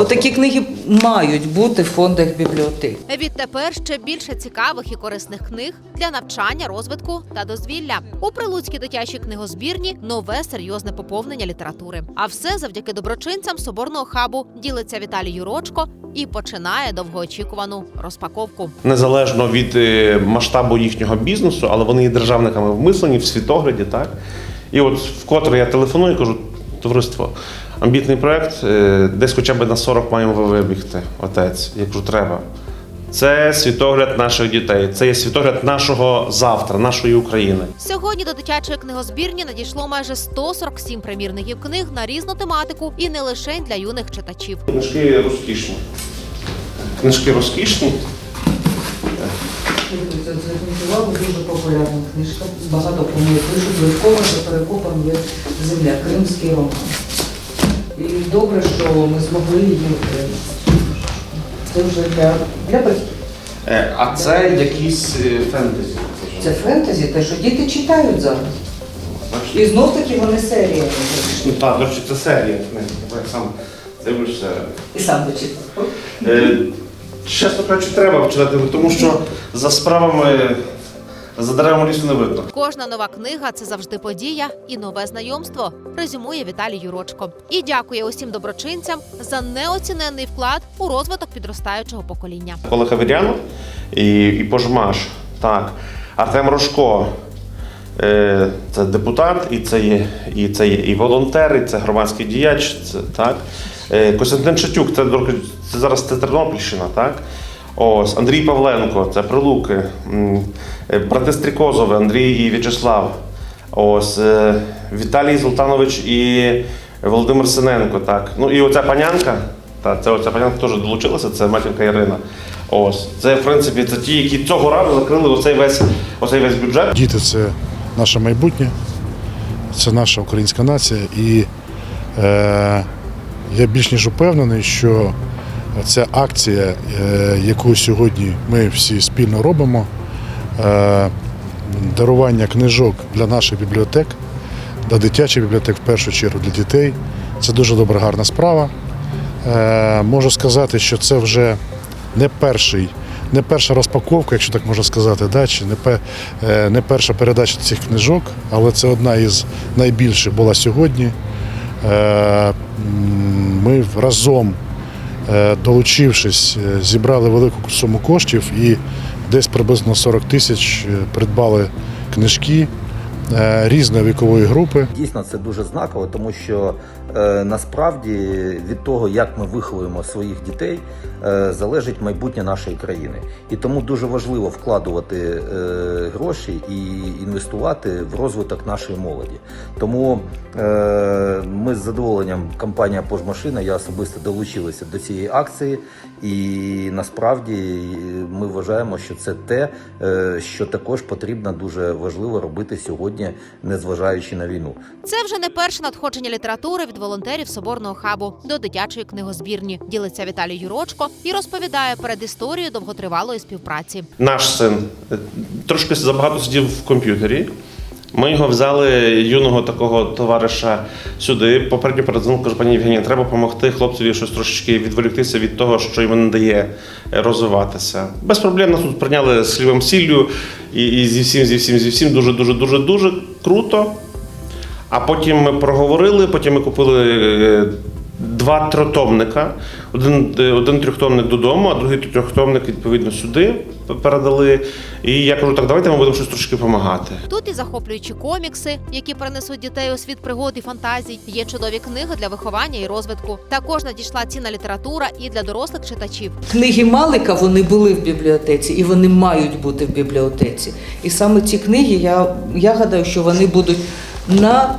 Бо такі книги мають бути в фондах бібліотек. Відтепер ще більше цікавих і корисних книг для навчання, розвитку та дозвілля. У Прилуцькій дитячій книгозбірні нове серйозне поповнення літератури. А все завдяки доброчинцям соборного хабу ділиться Віталій Юрочко і починає довгоочікувану розпаковку. незалежно від е, масштабу їхнього бізнесу, але вони є державниками в мисленні, в світогляді, так? І от вкотре я телефоную і кажу, товариство, амбітний проект, е, десь хоча б на 40 маємо вибігти, отець. Я кажу, треба. Це світогляд наших дітей, це є світогляд нашого завтра, нашої України. Сьогодні до дитячої книгозбірні надійшло майже 147 примірників книг на різну тематику і не лише для юних читачів. Книжки розкішні. Книжки розкішні. Увагу, дуже популярна книжка. Багато про неї пишуть. Левкова за перекопом є земля, кримський роман. І добре, що ми змогли її отримати. Це вже для, для батьків. Е, А це якісь е, фентезі. Це фентезі, те, що діти читають зараз. І знов таки вони. Ну так, до речі, це серія. Я сам дивлюся. І сам дочитав. Чесно кажучи, треба почитати, тому що за справами, за деревами лісу не видно. Кожна нова книга це завжди подія і нове знайомство. Резюмує Віталій Юрочко. І дякує усім доброчинцям за неоціненний вклад у розвиток підростаючого покоління. Коли Хаверянов і, і Пожмаш, так. Артем Рожко, це депутат, і це є і, це є і волонтер, і це громадський діяч, це, так. Е, Костянтин Шатюк, це, це зараз це Тернопільщина, так. Ось, Андрій Павленко, це Прилуки, е, брати Стрікозови, Андрій і В'ячеслав. Ось е, Віталій Золтанович і Володимир Синенко. Так. Ну і оця панянка, та, це оця панянка теж долучилася, це матінка Ірина. Ось. Це, в принципі, це ті, які цього разу закрили оцей весь, оцей весь бюджет. Діти це наше майбутнє, це наша українська нація. І е, я більш ніж упевнений, що ця акція, е, яку сьогодні ми всі спільно робимо, е, дарування книжок для наших бібліотек, для дитячих бібліотек, в першу чергу для дітей, це дуже добра, гарна справа. Е, можу сказати, що це вже не перший, не перша розпаковка, якщо так можна сказати, да, чи не, е, не перша передача цих книжок, але це одна із найбільших була сьогодні. Е, Ми разом, е, долучившись, зібрали велику суму коштів і десь приблизно 40 тисяч придбали книжки різної вікової групи. Дійсно, це дуже знаково, тому що е, насправді від того, як ми виховуємо своїх дітей, е, залежить майбутнє нашої країни. І тому дуже важливо вкладувати е, гроші і інвестувати в розвиток нашої молоді. Тому е, ми з задоволенням, компанія Пожмашина, я особисто долучилися до цієї акції, і насправді е, ми вважаємо, що це те, е, що також потрібно дуже важливо робити сьогодні, незважаючи на війну. Це вже не перше надходження літератури від волонтерів соборного хабу до дитячої книгозбірні. Ділиться Віталій Юрочко і розповідає перед історією довготривалої співпраці. Наш син е, трошки забагато сидів в комп'ютері. Ми його взяли юного такого товариша сюди. Попередньо передзвонив, кажу, пані Євгенія, треба допомогти хлопцеві щось трошечки відволіктися від того, що йому не дає е, розвиватися. Без проблем нас тут прийняли з хлібом сіллю і, і зі всім, зі всім, зі всім дуже, дуже, дуже, дуже круто. А потім ми проговорили, потім ми купили е, два трьохтомника. Один, е, один трьохтомник додому, а другий трьохтомник відповідно сюди передали. І я кажу, так давайте ми будемо щось трошки допомагати. Тут і захоплюючі комікси, які перенесуть дітей у світ пригод і фантазій. Є чудові книги для виховання і розвитку. Також надійшла цінна література і для дорослих читачів. Книги Малика вони були в бібліотеці і вони мають бути в бібліотеці. І саме ці книги, я, я гадаю, що вони будуть на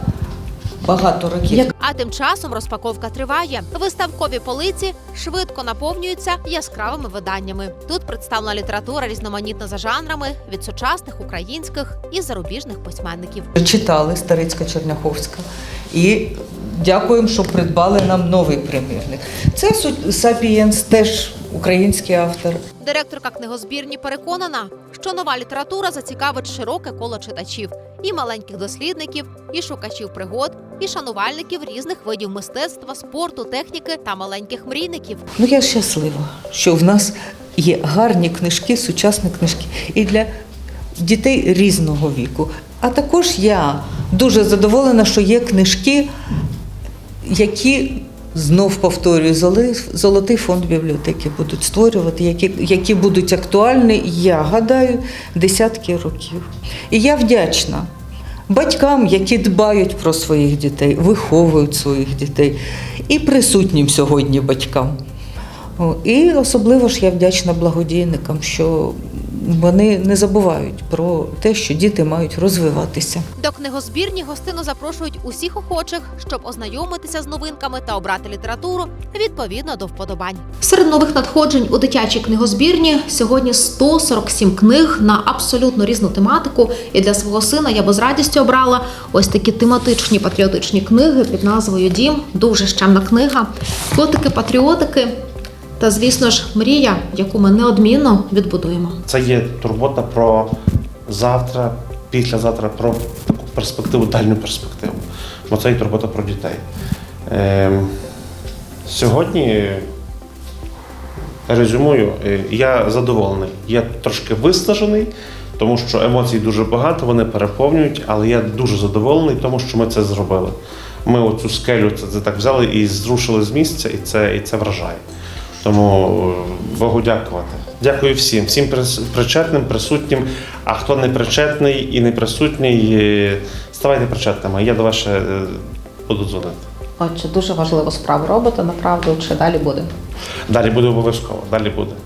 багато років. А тим часом розпаковка триває. Виставкові полиці швидко наповнюються яскравими виданнями. Тут представлена література різноманітна за жанрами від сучасних українських і зарубіжних письменників. Читали Старицька Черняховська і дякуємо, що придбали нам новий примірник. Це Сапієнс, теж український автор. Директорка книгозбірні переконана, що нова література зацікавить широке коло читачів і маленьких дослідників, і шукачів пригод, і шанувальників різних видів мистецтва, спорту, техніки та маленьких мрійників. Ну я щаслива, що в нас є гарні книжки, сучасні книжки і для дітей різного віку. А також я дуже задоволена, що є книжки, які знов повторюю, золотий фонд бібліотеки будуть створювати, які, які будуть актуальні, я гадаю, десятки років. І я вдячна батькам, які дбають про своїх дітей, виховують своїх дітей, і присутнім сьогодні батькам. І особливо ж я вдячна благодійникам, що вони не забувають про те, що діти мають розвиватися. До книгозбірні гостину запрошують усіх охочих, щоб ознайомитися з новинками та обрати літературу відповідно до вподобань. Серед нових надходжень у дитячій книгозбірні сьогодні 147 книг на абсолютно різну тематику. І для свого сина я би з радістю обрала ось такі тематичні патріотичні книги під назвою Дім. Дуже щемна книга. Котики-патріотики. Та, звісно ж, мрія, яку ми неодмінно відбудуємо. Це є турбота про завтра, післязавтра, про таку перспективу, дальню перспективу. Бо це і турбота про дітей. Ем, сьогодні резюмую, е, я задоволений. Я трошки виснажений, тому що емоцій дуже багато, вони переповнюють, але я дуже задоволений, тому що ми це зробили. Ми оцю скелю це, це так взяли і зрушили з місця, і це, і це вражає. Тому е, Богу дякувати. Дякую всім, всім причетним, присутнім. А хто не причетний і не присутній, е, ставайте причетними. Я до вас ще е, буду дзвонити. Отже, дуже важливу справу робите, направду, чи далі буде? Далі буде обов'язково, далі буде.